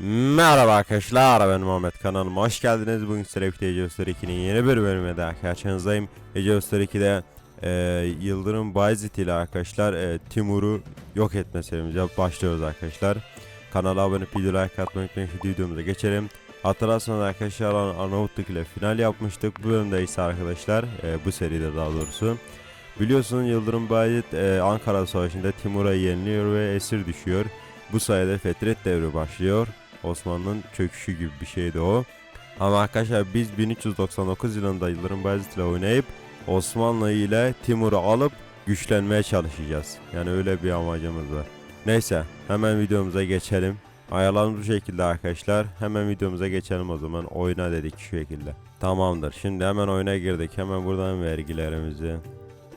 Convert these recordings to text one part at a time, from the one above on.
Merhaba arkadaşlar ben Muhammed kanalıma hoş geldiniz. Bugün sizlere birlikte Ece Usta 2'nin yeni bir bölümüne daha karşınızdayım. Ece Usta 2'de e, Yıldırım Bayezid ile arkadaşlar e, Timur'u yok etme serimize başlıyoruz arkadaşlar. Kanala abone olup video like atmayı unutmayın. Şimdi videomuza geçelim. Hatırlarsanız arkadaşlar Ar- Arnavutluk ile final yapmıştık. Bu bölümde ise arkadaşlar e, bu seride daha doğrusu. Biliyorsunuz Yıldırım Bayezid e, Ankara Savaşı'nda Timur'a yeniliyor ve esir düşüyor. Bu sayede Fetret devri başlıyor. Osmanlı'nın çöküşü gibi bir şeydi o. Ama arkadaşlar biz 1399 yılında Yıldırım Bayezid ile oynayıp Osmanlı ile Timur'u alıp güçlenmeye çalışacağız. Yani öyle bir amacımız var. Neyse hemen videomuza geçelim. Ayarlarımız bu şekilde arkadaşlar. Hemen videomuza geçelim o zaman. Oyna dedik şu şekilde. Tamamdır. Şimdi hemen oyuna girdik. Hemen buradan vergilerimizi,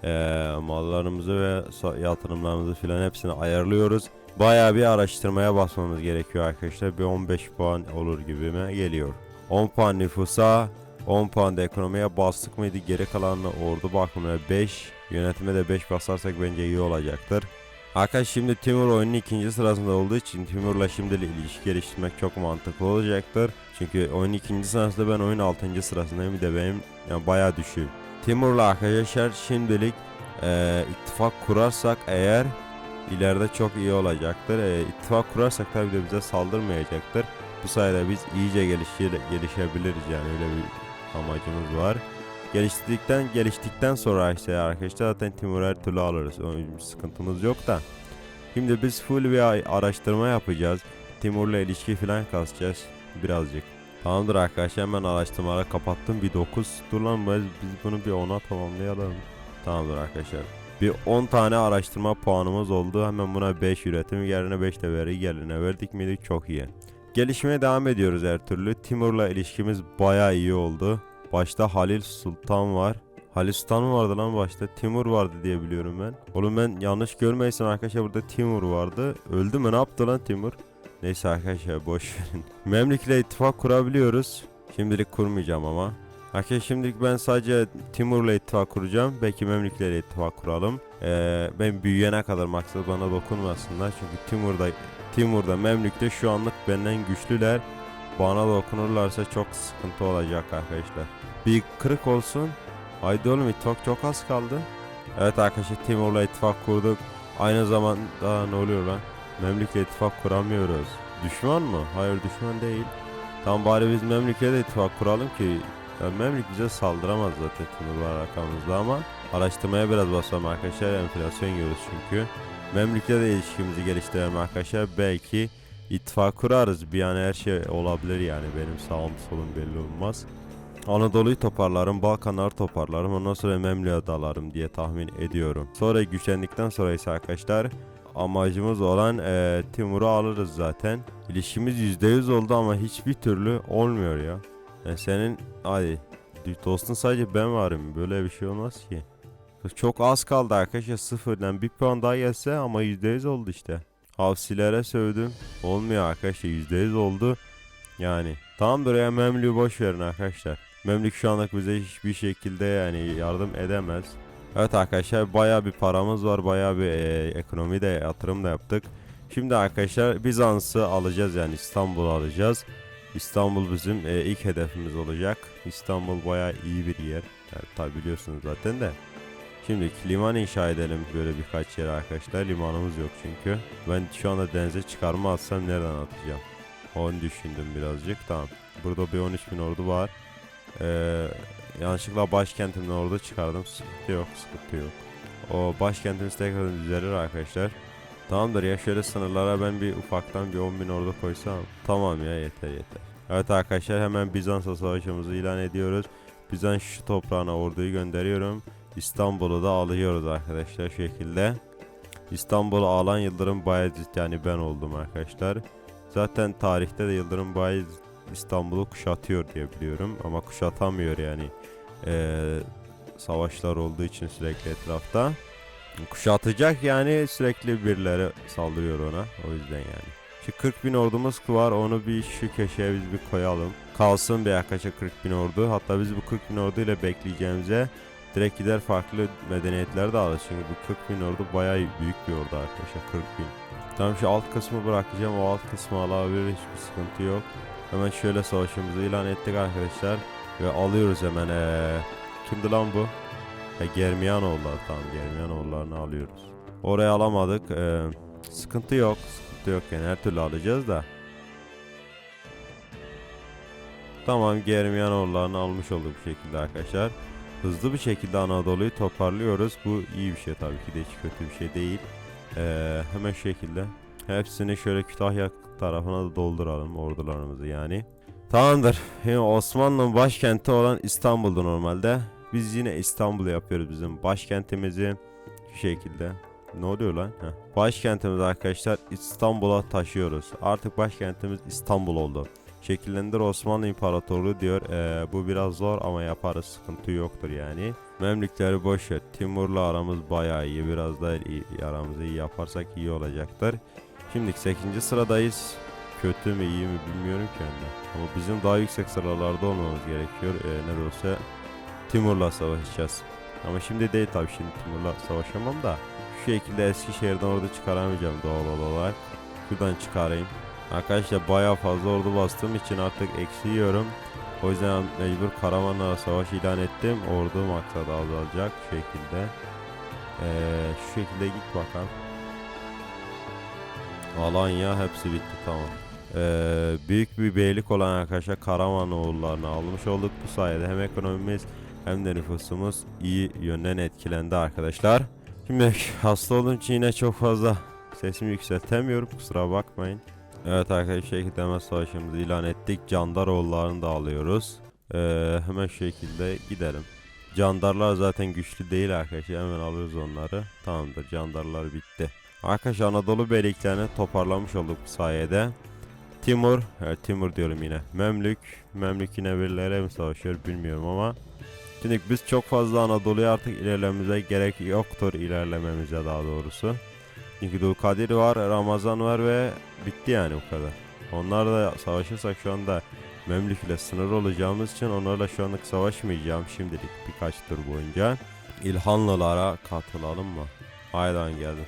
eee, mallarımızı ve yatırımlarımızı filan hepsini ayarlıyoruz. Bayağı bir araştırmaya basmamız gerekiyor arkadaşlar. Bir 15 puan olur gibime geliyor. 10 puan nüfusa, 10 puan da ekonomiye bastık mıydı? Geri kalanını ordu bakımına 5, yönetime de 5 basarsak bence iyi olacaktır. Arkadaş şimdi Timur oyunun ikinci sırasında olduğu için Timur'la şimdi ilişki geliştirmek çok mantıklı olacaktır. Çünkü oyunun ikinci sırasında ben oyun 6. sırasındayım bir de benim yani bayağı düşüğüm. Timur'la arkadaşlar şimdilik eee, ittifak kurarsak eğer ileride çok iyi olacaktır. Eee, ittifak kurarsak tabii de bize saldırmayacaktır. Bu sayede biz iyice gelişir, gelişebiliriz yani öyle bir amacımız var. Geliştirdikten geliştikten sonra işte arkadaşlar zaten Timur her türlü alırız. O sıkıntımız yok da. Şimdi biz full bir araştırma yapacağız. Timur'la ilişki falan kasacağız birazcık. Tamamdır arkadaşlar hemen araştırmaları kapattım. Bir 9 dur lan biz, biz bunu bir 10'a tamamlayalım. Tamamdır arkadaşlar. Bir 10 tane araştırma puanımız oldu. Hemen buna 5 üretim yerine 5 de veri yerine verdik miydik çok iyi. Gelişmeye devam ediyoruz her türlü. Timur'la ilişkimiz baya iyi oldu. Başta Halil Sultan var. Halil Sultan mı vardı lan başta? Timur vardı diye biliyorum ben. Oğlum ben yanlış görmeysem arkadaşlar burada Timur vardı. Öldü mü ne yaptı lan Timur? Neyse arkadaşlar boş verin. Memlük'le ittifak kurabiliyoruz. Şimdilik kurmayacağım ama. Arkadaşlar şimdilik ben sadece Timur'la ittifak kuracağım. Belki Memlük'le de ittifak kuralım. Ee, ben büyüyene kadar maksat bana dokunmasınlar. Çünkü Timur'da Timur'da Memlük'te şu anlık benden güçlüler. Bana dokunurlarsa çok sıkıntı olacak arkadaşlar. Bir kırık olsun. Haydi oğlum ittifak çok az kaldı. Evet arkadaşlar Timur'la ittifak kurduk. Aynı zamanda ne oluyor lan? Memlük'le ittifak kuramıyoruz. Düşman mı? Hayır düşman değil. Tam bari biz Memlük'le de ittifak kuralım ki ya Memlük bize saldıramaz zaten var arkamızda ama araştırmaya biraz basalım arkadaşlar enflasyon yiyoruz çünkü. Memlük'le de ilişkimizi geliştirelim arkadaşlar. Belki ittifak kurarız. Bir an her şey olabilir yani benim sağım solum belli olmaz. Anadolu'yu toparlarım, Balkanları toparlarım, ondan sonra Memlük'e dalarım diye tahmin ediyorum. Sonra güçlendikten sonra ise arkadaşlar amacımız olan eee, Timur'u alırız zaten. İlişkimiz %100 oldu ama hiçbir türlü olmuyor ya. Yani senin hadi dostun sadece ben varım böyle bir şey olmaz ki. Çok az kaldı arkadaşlar sıfırdan bir puan daha gelse ama %100 oldu işte. Havsilere sövdüm. Olmuyor arkadaşlar %100 oldu. Yani tamamdır ya Memlük'ü boş verin arkadaşlar. Memlük şu anlık bize hiçbir şekilde yani yardım edemez. Evet arkadaşlar baya bir paramız var baya bir e, ekonomi de yatırım da yaptık. Şimdi arkadaşlar Bizans'ı alacağız yani İstanbul'u alacağız. İstanbul bizim e, ilk hedefimiz olacak. İstanbul baya iyi bir yer. Yani tabi biliyorsunuz zaten de. Şimdi liman inşa edelim böyle birkaç yere arkadaşlar. Limanımız yok çünkü. Ben şu anda denize çıkarma atsam nereden atacağım? Onu düşündüm birazcık. Tamam. Burada bir 13 bin ordu var. Ee, yanlışlıkla başkentimden ordu çıkardım. Sıkıntı yok, sıkıntı yok. O başkentimiz tekrar düzelir arkadaşlar. Tamamdır ya şöyle sınırlara ben bir ufaktan bir 10 bin ordu koysam. Tamam ya yeter yeter. Evet arkadaşlar hemen Bizans'a savaşımızı ilan ediyoruz. Bizans şu toprağına orduyu gönderiyorum. İstanbul'u da alıyoruz arkadaşlar şekilde. İstanbul'u alan Yıldırım Bayezid yani ben oldum arkadaşlar. Zaten tarihte de Yıldırım Bayezid İstanbul'u kuşatıyor diye biliyorum ama kuşatamıyor yani. Ee, savaşlar olduğu için sürekli etrafta. Kuşatacak yani sürekli birileri saldırıyor ona o yüzden yani. Şu 40 bin ordumuz var onu bir şu köşeye biz bir koyalım. Kalsın bir arkadaşlar 40 bin ordu. Hatta biz bu 40 bin ordu ile bekleyeceğimize direkt gider farklı medeniyetler de alırız. Çünkü bu 40 bin ordu bayağı büyük bir ordu arkadaşlar 40 bin. Tamam şu alt kısmı bırakacağım. O alt kısmı alabilir. Hiçbir sıkıntı yok. Hemen şöyle savaşımızı ilan ettik arkadaşlar. Ve alıyoruz hemen. Ee, kimdi lan bu? Ha, Germiyanoğulları. Tamam Germiyanoğullarını alıyoruz. Oraya alamadık. Ee, sıkıntı yok. Sıkıntı yok yani her türlü alacağız da. Tamam Germiyanoğullarını almış olduk bu şekilde arkadaşlar. Hızlı bir şekilde Anadolu'yu toparlıyoruz. Bu iyi bir şey tabii ki de hiç kötü bir şey değil. Ee, hemen şekilde hepsini şöyle Kütahya tarafına da dolduralım ordularımızı yani. Tamamdır. Osmanlı'nın başkenti olan İstanbul'da normalde. Biz yine İstanbul yapıyoruz bizim başkentimizi. Şu şekilde. Ne oluyor lan? Heh. Başkentimiz arkadaşlar İstanbul'a taşıyoruz. Artık başkentimiz İstanbul oldu. Şekillendir Osmanlı İmparatorluğu diyor. Ee, bu biraz zor ama yaparız sıkıntı yoktur yani. Memlükleri boş ver. Timur'la aramız bayağı iyi. Biraz da iyi, aramızı iyi yaparsak iyi olacaktır. Şimdi 8. sıradayız. Kötü mü iyi mi bilmiyorum ki. Ama bizim daha yüksek sıralarda olmamız gerekiyor. Ee, ne de olsa Timur'la savaşacağız. Ama şimdi değil tabii şimdi Timur'la savaşamam da. Şu şekilde Eskişehir'den orada çıkaramayacağım doğal olarak. Şuradan çıkarayım. Arkadaşlar bayağı fazla ordu bastığım için artık eksi yiyorum. O yüzden mecbur Karamanlar'a savaş ilan ettim. Ordu maksadı azalacak şu şekilde. Ee, şu şekilde git bakalım. Alanya hepsi bitti tamam. Ee, büyük bir beylik olan arkadaşlar Karamanoğullarını almış olduk. Bu sayede hem ekonomimiz hem de nüfusumuz iyi yönden etkilendi arkadaşlar. Şimdi hasta olduğum için yine çok fazla sesimi yükseltemiyorum kusura bakmayın. Evet arkadaşlar hemen savaşımızı ilan ettik. Candaroğullarını da alıyoruz. Ee, hemen şu şekilde gidelim. Candarlar zaten güçlü değil arkadaşlar. Hemen alırız onları. Tamamdır candarlar bitti. Arkadaşlar Anadolu beyliklerini toparlamış olduk bu sayede. Timur, evet, Timur diyorum yine. Memlük, Memlük yine birilere mi savaşıyor bilmiyorum ama. Şimdi biz çok fazla Anadolu'ya artık ilerlememize gerek yoktur ilerlememize daha doğrusu. Çünkü Dulkadir var, Ramazan var ve bitti yani bu kadar. Onlarla savaşırsak şu anda Memlük ile sınır olacağımız için onlarla şu anlık savaşmayacağım şimdilik birkaç tur boyunca. İlhanlılara katılalım mı? Aydan geldim.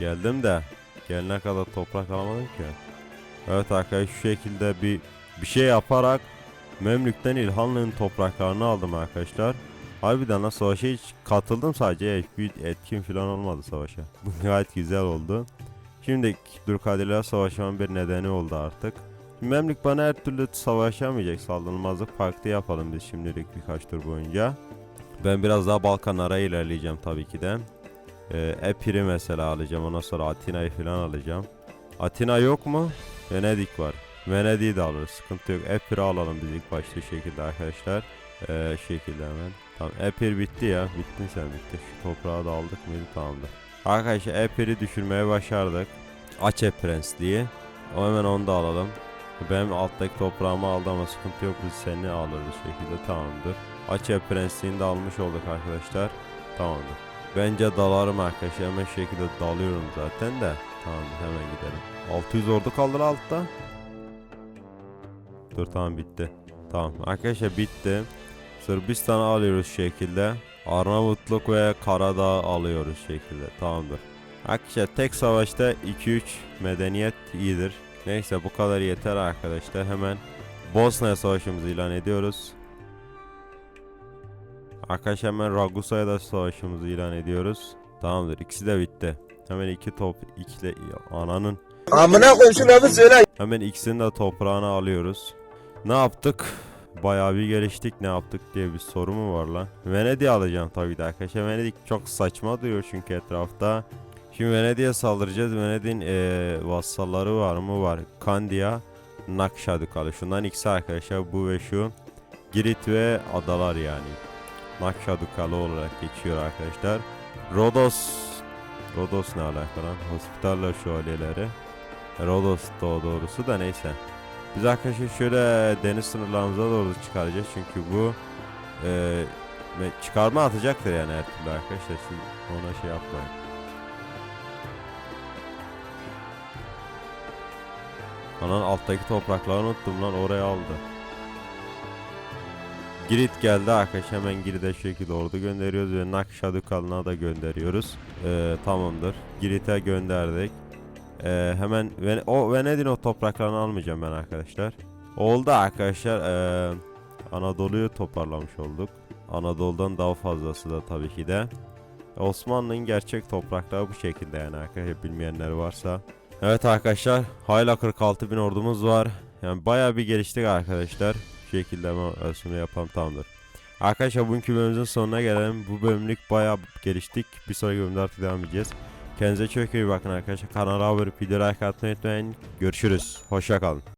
Geldim de gelene kadar toprak alamadım ki. Evet arkadaşlar şu şekilde bir bir şey yaparak Memlük'ten İlhanlı'nın topraklarını aldım arkadaşlar. Harbiden lan savaşa hiç katıldım sadece etkin falan olmadı savaşa. Bu gayet güzel oldu. Şimdi Durkadirler savaşmanın bir nedeni oldu artık. Memlük bana her türlü savaşamayacak saldırılmazlık pakti yapalım biz şimdilik birkaç tur boyunca. Ben biraz daha Balkanlara ilerleyeceğim tabii ki de. Ee, Epir'i mesela alacağım ondan sonra Atina'yı falan alacağım. Atina yok mu? Venedik var. Venedik'i de alırız sıkıntı yok. Epir'i alalım biz ilk başta şekilde arkadaşlar. Ee, şekilde hemen. Tamam Epir bitti ya. Bittin sen bitti. Şu toprağı da aldık mıydı tamamdır. Arkadaşlar Epir'i düşürmeye başardık. Aceh Prensliği. O hemen onu da alalım. Benim alttaki toprağımı aldı ama sıkıntı yok biz seni alırız şekilde tamamdır. Aceh Prensliğini de almış olduk arkadaşlar. Tamamdır. Bence dalarım arkadaşlar hemen şekilde dalıyorum zaten de. Tamamdır hemen gidelim. 600 ordu kaldı altta. Dur tamam bitti. Tamam arkadaşlar bitti. Sırbistan'ı alıyoruz şekilde. Arnavutluk ve Karadağ alıyoruz şekilde. Tamamdır. Arkadaşlar tek savaşta 2-3 medeniyet iyidir. Neyse bu kadar yeter arkadaşlar. Hemen Bosna'ya savaşımızı ilan ediyoruz. Arkadaşlar hemen Ragusa'ya da savaşımızı ilan ediyoruz. Tamamdır ikisi de bitti. Hemen iki top ikile ananın Amına koy şu lafı söyle. Hemen ikisini de toprağına alıyoruz. Ne yaptık? Bayağı bir geliştik ne yaptık diye bir soru mu var lan? Venedik'i alacağım tabii de arkadaşlar. Venedik çok saçma duruyor çünkü etrafta. Şimdi Venedik'e saldıracağız. Venedik'in eee vassalları var mı? Var. Kandia, Nakşadukalı. Şundan ikisi arkadaşlar bu ve şu. Girit ve adalar yani. Nakşadukalı olarak geçiyor arkadaşlar. Rodos. Rodos ne alaka lan? Hospitaller şövalyeleri. Rodos doğrusu da neyse. Biz arkadaşlar şöyle deniz sınırlarımıza doğru çıkaracağız çünkü bu e, çıkarma atacaktır yani her türlü arkadaşlar siz ona şey yapmayın. Anan alttaki toprakları unuttum lan oraya aldı. Girit geldi arkadaşlar hemen Girit'e şekilde ordu gönderiyoruz ve Nakşadukalına da gönderiyoruz. E, tamamdır. Girit'e gönderdik. Ee, hemen Ven- o Venedik'in o topraklarını almayacağım ben arkadaşlar. Oldu arkadaşlar. Ee, Anadolu'yu toparlamış olduk. Anadolu'dan daha fazlası da tabii ki de. Osmanlı'nın gerçek toprakları bu şekilde yani arkadaşlar bilmeyenler varsa. Evet arkadaşlar hala 46 bin ordumuz var. Yani bayağı bir geliştik arkadaşlar. Bu şekilde ama ölçümü yapalım tamamdır. Arkadaşlar bugünkü bölümümüzün sonuna gelelim. Bu bölümlük bayağı geliştik. Bir sonraki bölümde artık devam edeceğiz. Kendinize çok iyi bakın arkadaşlar. Kanala abone olup video like atmayı unutmayın. Görüşürüz. Hoşça kalın.